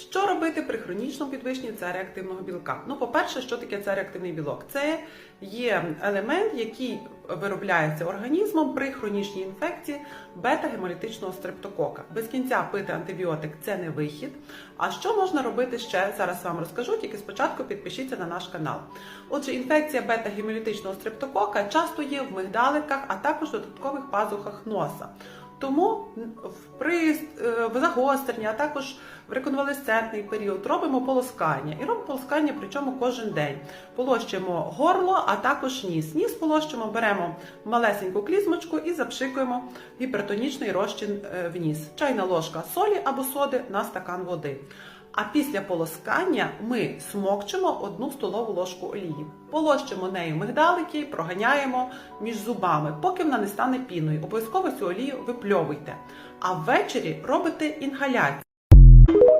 Що робити при хронічному підвищенні С-реактивного білка? Ну, по-перше, що таке С-реактивний білок? Це є елемент, який виробляється організмом при хронічній інфекції бета-гемолітичного стрептокока. Без кінця пити антибіотик це не вихід. А що можна робити ще? Зараз вам розкажу, тільки спочатку підпишіться на наш канал. Отже, інфекція бета-гемолітичного стрептокока часто є в мигдаликах, а також в додаткових пазухах носа. Тому в- при е, загостренні, а також в реконвалесцентний період робимо полоскання. І робимо полоскання, причому кожен день. Полощуємо горло, а також ніс. Ніс полощуємо, беремо малесеньку клізмочку і запшикуємо гіпертонічний розчин е, в ніс. Чайна ложка солі або соди на стакан води. А після полоскання ми смокчемо одну столову ложку олії. Полощимо нею мигдалики, проганяємо між зубами, поки вона не стане піною. Обов'язково цю олію випльовуйте. А ввечері робите інгаляцію.